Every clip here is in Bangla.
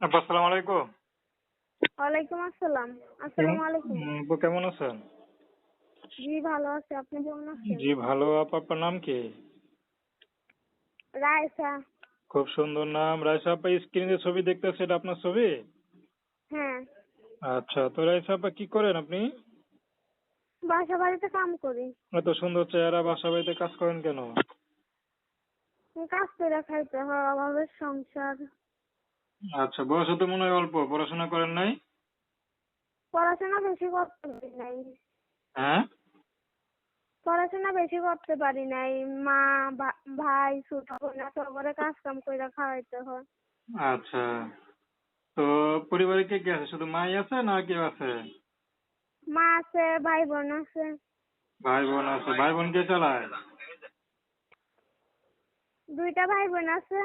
আপা আসসালামু আলাইকুম। ওয়ালাইকুম আসসালাম। আসসালামু আলাইকুম। আপু কেমন আছেন? জি ভালো আছি। আপনি কেমন আছেন? জি ভালো। আপা আপনার নাম কি? রায়সা খুব সুন্দর নাম। রাইসা আপা স্ক্রিনে ছবি দেখতেছে এটা আপনার ছবি? হ্যাঁ। আচ্ছা তো রাইসা আপা কি করেন আপনি? বাসা বাড়িতে কাম করি। এত সুন্দর চেহারা বাসা বাড়িতে কাজ করেন কেন? কাজ করে খাইতে হয় অভাবের সংসার। আচ্ছা বয়স তো মনে হয় অল্প পড়াশোনা করেন নাই? পড়াশোনা বেশি করতে পারি নাই। হ্যাঁ? পড়াশোনা বেশি করতে পারি নাই। মা ভাই ছোট বোন সবরে কাজ কাম করে খাওয়াইতে হয়। আচ্ছা। তো পরিবারে কে কে আছে? শুধু মাই আছে না কেউ আছে? মা আছে ভাই বোন আছে। ভাই বোন আছে। ভাই বোন কে চালায়? দুইটা ভাই বোন আছে।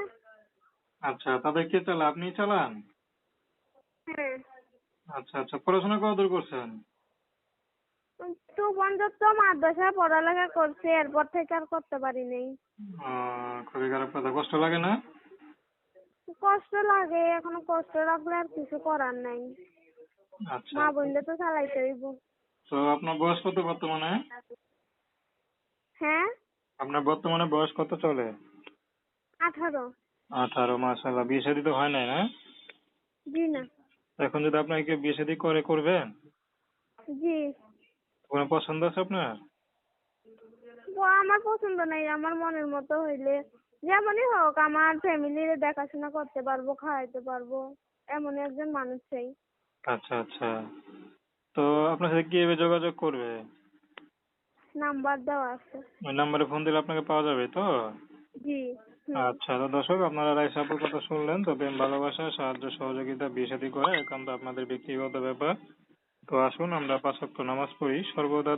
আচ্ছা তাদের কে চালায় আপনি চালান? হ্যাঁ। আচ্ছা আচ্ছা পড়াশোনা কত দূর করছেন? তো পর্যন্ত মাদ্রাসা পড়ালেখা করছি এরপর থেকে আর করতে পারি নাই। খুবই খারাপ কথা কষ্ট লাগে না? কষ্ট লাগে এখন কষ্ট লাগলে আর কিছু করার নাই। আচ্ছা। মা বোনদের তো চালাইতে হইব। তো আপনার বয়স কত বর্তমানে? হ্যাঁ? আপনার বর্তমানে বয়স কত চলে? আঠারো। আঠারো মাসাল্লাহ বিয়ে শাদী তো হয় নাই না? জি না। এখন যদি আপনাকে কেউ বিয়ে শাদী করে করবেন? জি। কোনো পছন্দ আছে আপনার? তো আমার পছন্দ নাই। আমার মনের মতো হইলে যেমনই হোক আমার ফ্যামিলির দেখাশোনা করতে পারব খাওয়াইতে পারব। এমনই একজন মানুষ চাই। আচ্ছা আচ্ছা। তো আপনার সাথে কীভাবে যোগাযোগ করবে? নাম্বার দেওয়া আছে। ওই নাম্বারে ফোন দিলে আপনাকে পাওয়া যাবে তো? জি। আচ্ছা তো দর্শক, আপনারা রাইস আপুর কথা শুনলেন, তো প্রেম ভালোবাসা, সাহায্য, সহযোগিতা, বিয়ে করে একান্ত আপনাদের ব্যক্তিগত ব্যাপার। তো আসুন, আমরা পাঁচ নামাজ পড়ি, সর্বদা